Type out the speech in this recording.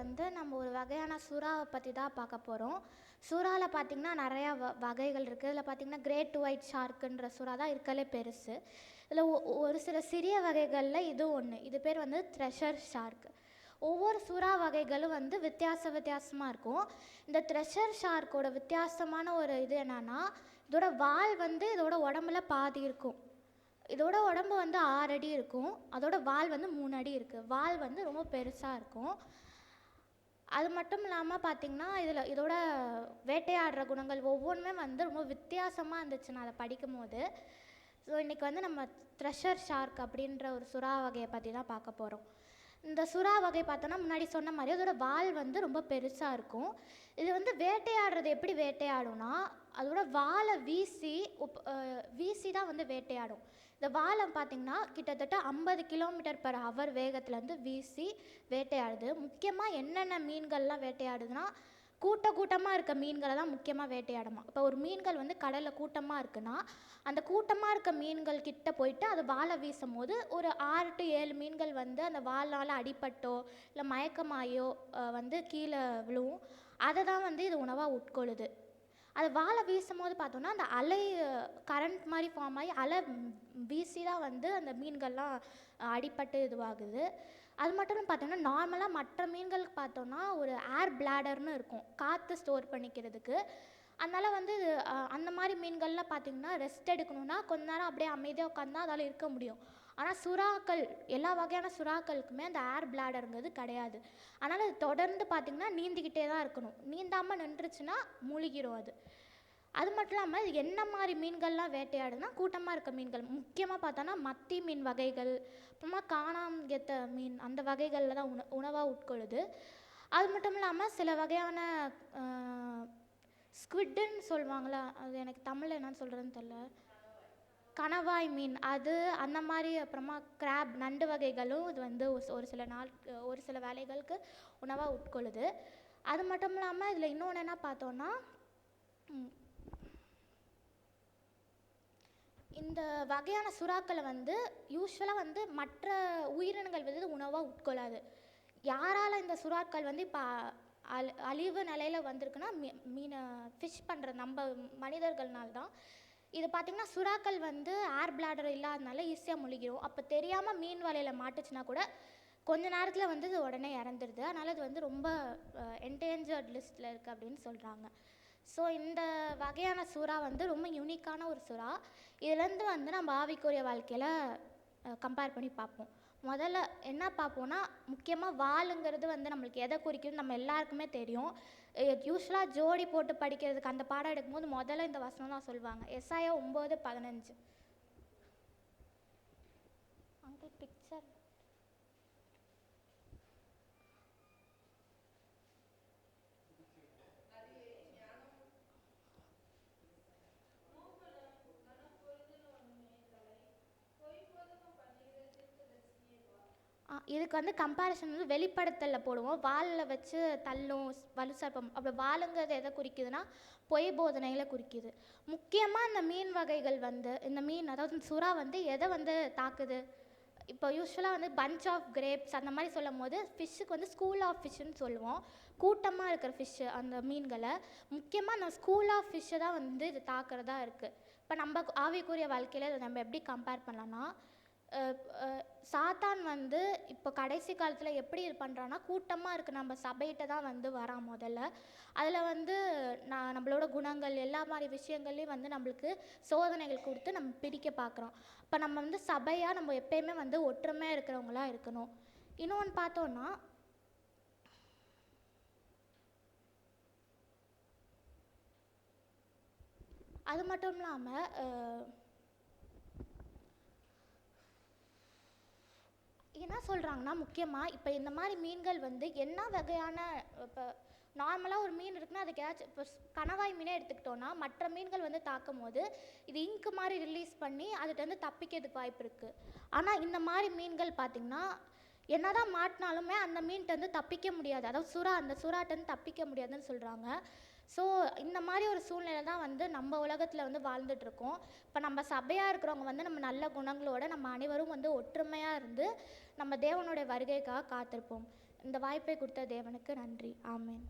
வந்து நம்ம ஒரு வகையான சுறாவை பற்றி தான் பார்க்க போகிறோம் சுறாவில் பார்த்திங்கன்னா நிறையா வ வகைகள் இருக்குது இதில் பார்த்திங்கன்னா கிரேட் ஒயிட் ஷார்க்குன்ற சுறா தான் இருக்கலே பெருசு. இதில் ஒ ஒரு சில சிறிய வகைகளில் இது ஒன்று இது பேர் வந்து த்ரெஷர் ஷார்க் ஒவ்வொரு சுறா வகைகளும் வந்து வித்தியாச வித்தியாசமாக இருக்கும். இந்த த்ரெஷர் ஷார்க்கோட வித்தியாசமான ஒரு இது என்னென்னா இதோட வால் வந்து இதோட உடம்புல பாதி இருக்கும். இதோட உடம்பு வந்து ஆறு அடி இருக்கும். அதோட வால் வந்து மூணு அடி இருக்குது வால் வந்து ரொம்ப பெருசாக இருக்கும். அது மட்டும் இல்லாமல் பார்த்தீங்கன்னா இதில் இதோட வேட்டையாடுற குணங்கள் ஒவ்வொன்றுமே வந்து ரொம்ப வித்தியாசமாக இருந்துச்சு நான் அதை படிக்கும் போது ஸோ இன்றைக்கி வந்து நம்ம த்ரெஷர் ஷார்க் அப்படின்ற ஒரு சுறா வகையை பற்றி தான் பார்க்க போகிறோம் இந்த சுறா வகை பார்த்தோன்னா முன்னாடி சொன்ன மாதிரி அதோட வால் வந்து ரொம்ப பெருசாக இருக்கும். இது வந்து வேட்டையாடுறது எப்படி வேட்டையாடும்னா அதோட வாலை வீசி உப் வீசி தான் வந்து வேட்டையாடும். இந்த வாலை பார்த்திங்கன்னா கிட்டத்தட்ட ஐம்பது கிலோமீட்டர் பர் ஹவர் வேகத்தில் வந்து வீசி வேட்டையாடுது. முக்கியமாக என்னென்ன மீன்கள்லாம் வேட்டையாடுதுன்னா கூட்ட கூட்டமாக இருக்க மீன்களை தான் முக்கியமாக வேட்டையாடுமா. இப்போ ஒரு மீன்கள் வந்து கடலில் கூட்டமாக இருக்குன்னா அந்த கூட்டமாக இருக்க மீன்கள் கிட்ட போயிட்டு அது வாழை வீசும் போது ஒரு ஆறு டு ஏழு மீன்கள் வந்து அந்த வாளால் அடிப்பட்டோ இல்லை மயக்கமாயோ வந்து கீழே விழுவும். அதை தான் வந்து இது உணவாக உட்கொள்ளுது. அது வாழை வீசும் போது பார்த்தோன்னா அந்த அலை கரண்ட் மாதிரி ஃபார்ம் ஆகி அலை வீசி தான் வந்து அந்த மீன்கள்லாம் அடிப்பட்டு இதுவாகுது. அது மட்டும் பார்த்தோன்னா நார்மலாக மற்ற மீன்களுக்கு பார்த்தோன்னா ஒரு ஏர் பிளாடர்னு இருக்கும். காற்று ஸ்டோர் பண்ணிக்கிறதுக்கு. அதனால் வந்து அந்த மாதிரி மீன்கள்லாம் பார்த்திங்கன்னா ரெஸ்ட் எடுக்கணும்னா கொஞ்ச நேரம் அப்படியே அமைதியாக உட்காந்தா அதால் இருக்க முடியும். ஆனால் சுறாக்கள் எல்லா வகையான சுறாக்களுக்குமே அந்த ஏர் பிளாடருங்கிறது கிடையாது. அதனால் அது தொடர்ந்து பார்த்திங்கன்னா நீந்திக்கிட்டே தான் இருக்கணும். நீந்தாமல் நின்றுச்சுன்னா மூழ்கிரும் அது. அது மட்டும் இல்லாமல் என்ன மாதிரி மீன்கள்லாம் வேட்டையாடுனா கூட்டமாக இருக்க மீன்கள். முக்கியமாக பார்த்தோன்னா மத்தி மீன் வகைகள் அப்புறமா காணாங்கெத்த மீன் அந்த வகைகளில் தான் உண உணவாக உட்கொள்ளுது. அது மட்டும் இல்லாமல் சில வகையான ஸ்குவிட்டுன்னு சொல்லுவாங்களா அது எனக்கு தமிழில் என்னன்னு சொல்கிறதுன்னு தெரில கணவாய் மீன் அது அந்த மாதிரி அப்புறமா கிராப் நண்டு வகைகளும் இது வந்து ஒரு- சில நாள் ஒரு சில வேலைகளுக்கு உணவாக உட்கொள்ளுது. அது மட்டும் இல்லாமல் இதில் இன்னொன்று என்ன பார்த்தோன்னா இந்த வகையான சுறாக்களை வந்து யூஸ்வலாக வந்து மற்ற உயிரினங்கள் வந்து உணவாக உட்கொள்ளாது. யாரால் இந்த சுறாக்கள் வந்து இப்போ அழி அழிவு நிலையில் வந்திருக்குன்னா மீ மீனை ஃபிஷ் பண்ணுற நம்ம மனிதர்கள்னால்தான். இது பார்த்திங்கன்னா சுறாக்கள் வந்து ஏர் பிளாடர் இல்லாதனால ஈஸியாக முழுகிடும் அப்போ தெரியாமல் மீன் வலையில் மாட்டுச்சுன்னா கூட கொஞ்ச நேரத்தில் வந்து இது உடனே இறந்துடுது அதனால் இது வந்து ரொம்ப என்டேஞ்சர்ட் லிஸ்ட்டில் இருக்குது அப்படின்னு சொல்கிறாங்க ஸோ இந்த வகையான சுறா வந்து ரொம்ப யூனிக்கான ஒரு சுறா. இதுலேருந்து வந்து நம்ம ஆவிக்குரிய வாழ்க்கையில் கம்பேர் பண்ணி பார்ப்போம். முதல்ல என்ன பார்ப்போம்னா முக்கியமாக வாளுங்கிறது வந்து நம்மளுக்கு எதை குறிக்குதுன்னு நம்ம எல்லாருக்குமே தெரியும். யூஸ்வலாக ஜோடி போட்டு படிக்கிறதுக்கு அந்த பாடம் எடுக்கும்போது முதல்ல இந்த வசனம் தான் சொல்லுவாங்க எஸ்ஐயோ ஒம்பது பதினஞ்சு. அங்கிள் பிக்சர் இதுக்கு வந்து கம்பேரிசன் வந்து வெளிப்படுத்தலில் போடுவோம். வாலில் வச்சு தள்ளும் வலு சர்ப்பம். அப்படி வாளுங்கிறது எதை குறிக்குதுன்னா பொய் போதனைகளை குறிக்குது. முக்கியமாக இந்த மீன் வகைகள் வந்து இந்த மீன் அதாவது சுறா வந்து எதை வந்து தாக்குது? இப்போ யூஸ்வலாக வந்து பஞ்ச் ஆஃப் கிரேப்ஸ் அந்த மாதிரி சொல்லும் போது ஃபிஷ்ஷுக்கு வந்து ஸ்கூல் ஆஃப் ஃபிஷ்ஷுன்னு சொல்லுவோம். கூட்டமாக இருக்கிற ஃபிஷ்ஷு அந்த மீன்களை. முக்கியமாக அந்த ஸ்கூல் ஆஃப் ஃபிஷ்ஷை தான் வந்து இது தாக்குறதா இருக்குது இப்போ நம்ம ஆவிக்குரிய வாழ்க்கையில் இதை நம்ம எப்படி கம்பேர் பண்ணலாம்னா சாத்தான் வந்து இப்போ கடைசி காலத்தில் எப்படி இது பண்ணுறான்னா கூட்டமாக இருக்க. நம்ம சபையிட்ட தான் வந்து வரான் முதல்ல. அதில் வந்து நான் நம்மளோட குணங்கள் எல்லா மாதிரி விஷயங்கள்லையும் வந்து நம்மளுக்கு சோதனைகள் கொடுத்து நம்ம பிரிக்க பார்க்குறோம் இப்போ நம்ம வந்து சபையாக நம்ம எப்பயுமே வந்து ஒற்றுமையாக இருக்கிறவங்களா இருக்கணும். இன்னொன்று பார்த்தோன்னா அது மட்டும் இல்லாமல் என்ன சொல்கிறாங்கன்னா முக்கியமாக இப்போ இந்த மாதிரி மீன்கள் வந்து என்ன வகையான இப்போ நார்மலாக ஒரு மீன் இருக்குன்னா அதுக்கு ஏதாச்சும் இப்போ கணவாய் மீனே எடுத்துக்கிட்டோன்னா மற்ற மீன்கள் வந்து தாக்கும் போது இது இங்கு மாதிரி ரிலீஸ் பண்ணி அதுகிட்டேருந்து தப்பிக்கிறதுக்கு வாய்ப்பு இருக்குது ஆனால் இந்த மாதிரி மீன்கள் பார்த்திங்கன்னா என்னதான் மாட்டினாலுமே அந்த மீன்கிட்டேருந்து தப்பிக்க முடியாது. அதாவது சுறா அந்த சுறாட்டேருந்து தப்பிக்க முடியாதுன்னு சொல்கிறாங்க ஸோ இந்த மாதிரி ஒரு சூழ்நிலை தான் வந்து நம்ம உலகத்தில் வந்து வாழ்ந்துட்டுருக்கோம். இப்போ நம்ம சபையாக இருக்கிறவங்க வந்து நம்ம நல்ல குணங்களோட நம்ம அனைவரும் வந்து ஒற்றுமையாக இருந்து நம்ம தேவனுடைய வருகைக்காக காத்திருப்போம். இந்த வாய்ப்பை கொடுத்த தேவனுக்கு நன்றி. ஆமேன்.